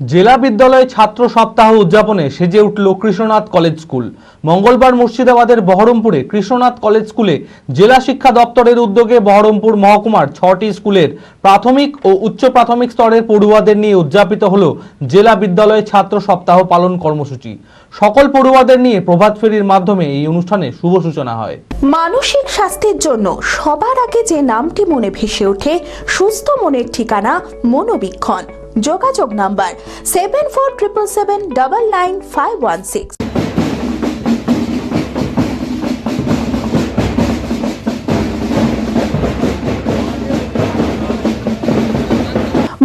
জেলা বিদ্যালয়ে ছাত্র সপ্তাহ উদযাপনে সেজে উঠল কৃষ্ণনাথ কলেজ স্কুল। মঙ্গলবার মুর্শিদাবাদের বহরমপুরে কৃষ্ণনাথ কলেজ স্কুলে জেলা শিক্ষা দপ্তরের উদ্যোগে বহরমপুর মহকুমার ছটি স্কুলের প্রাথমিক ও উচ্চ প্রাথমিক স্তরের পড়ুয়াদের নিয়ে উদযাপিত হল জেলা বিদ্যালয়ে ছাত্র সপ্তাহ পালন কর্মসূচি। সকল পড়ুয়াদের নিয়ে প্রভাত ফেরির মাধ্যমে এই অনুষ্ঠানে শুভ সূচনা হয়। মানসিক স্বাস্থ্যের জন্য সবার আগে যে নামটি মনে ভেসে ওঠে, সুস্থ মনের ঠিকানা মনোবীক্ষণ। যোগাযোগ number seven four triple seven double nine five one six.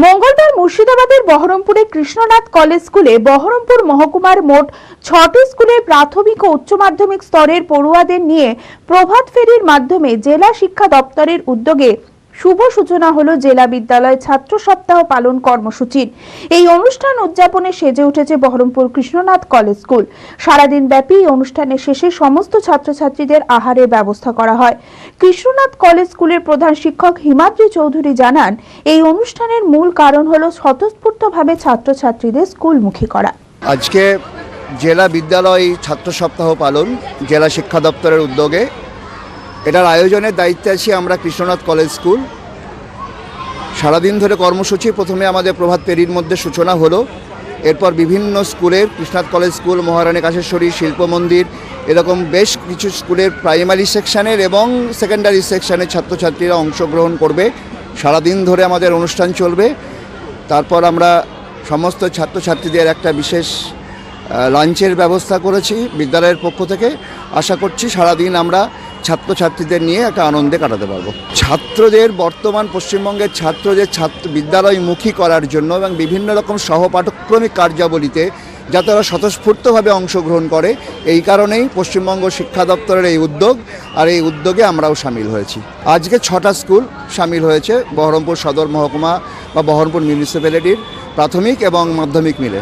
মঙ্গলবার মুর্শিদাবাদের বহরমপুরে কৃষ্ণনাথ কলেজ স্কুলে বহরমপুর মহকুমার মোট ছটি স্কুলের প্রাথমিক ও উচ্চ মাধ্যমিক স্তরের পড়ুয়াদের নিয়ে প্রভাত ফেরির মাধ্যমে জেলা শিক্ষা দপ্তরের উদ্যোগে শুভ সূচনা হলো জেলা বিদ্যালয় ছাত্র সপ্তাহ পালন কর্মসূচির। এই অনুষ্ঠান উদযাপনে সেজে উঠেছে বহরমপুর কৃষ্ণনাথ কলেজ স্কুল। সারাদিন ব্যাপী এই অনুষ্ঠানের শেষে সমস্ত ছাত্রছাত্রীদের আহারের ব্যবস্থা করা হয়। কৃষ্ণনাথ কলেজ স্কুলের প্রধান শিক্ষক হিমাদ্রি চৌধুরী জানান, এই অনুষ্ঠানের মূল কারণ হলো স্বতঃস্ফূর্তভাবে ছাত্রছাত্রীদের স্কুলমুখী করা। আজকে জেলা বিদ্যালয় ছাত্র সপ্তাহ পালন, জেলা শিক্ষা দপ্তরের উদ্যোগে এটার আয়োজনের দায়িত্বে আছি আমরা কৃষ্ণনাথ কলেজ স্কুল। সারাদিন ধরে কর্মসূচি, প্রথমে আমাদের প্রভাত পেরির মধ্যে সূচনা হলো। এরপর বিভিন্ন স্কুলের, কৃষ্ণনাথ কলেজ স্কুল, মহারানী কাশেশ্বরী, শিল্প মন্দির, এরকম বেশ কিছু স্কুলের প্রাইমারি সেকশানের এবং সেকেন্ডারি সেকশনের ছাত্রছাত্রীরা অংশগ্রহণ করবে। সারাদিন ধরে আমাদের অনুষ্ঠান চলবে। তারপর আমরা সমস্ত ছাত্রছাত্রীদের একটা বিশেষ লাঞ্চের ব্যবস্থা করেছি বিদ্যালয়ের পক্ষ থেকে। আশা করছি সারাদিন আমরা ছাত্রছাত্রীদের নিয়ে একটা আনন্দে কাটাতে পারব। ছাত্রদের বর্তমান পশ্চিমবঙ্গের ছাত্রদের ছাত্র বিদ্যালয়মুখী করার জন্য এবং বিভিন্ন রকম সহপাঠক্রমিক কার্যাবলীতে যাতে ওরা স্বতঃস্ফূর্তভাবে অংশগ্রহণ করে, এই কারণেই পশ্চিমবঙ্গ শিক্ষা দপ্তরের এই উদ্যোগ আর এই উদ্যোগে আমরাও সামিল হয়েছি। আজকে ছটা স্কুল সামিল হয়েছে, বহরমপুর সদর মহকুমা বা বহরমপুর মিউনিসিপ্যালিটির প্রাথমিক এবং মাধ্যমিক মিলে।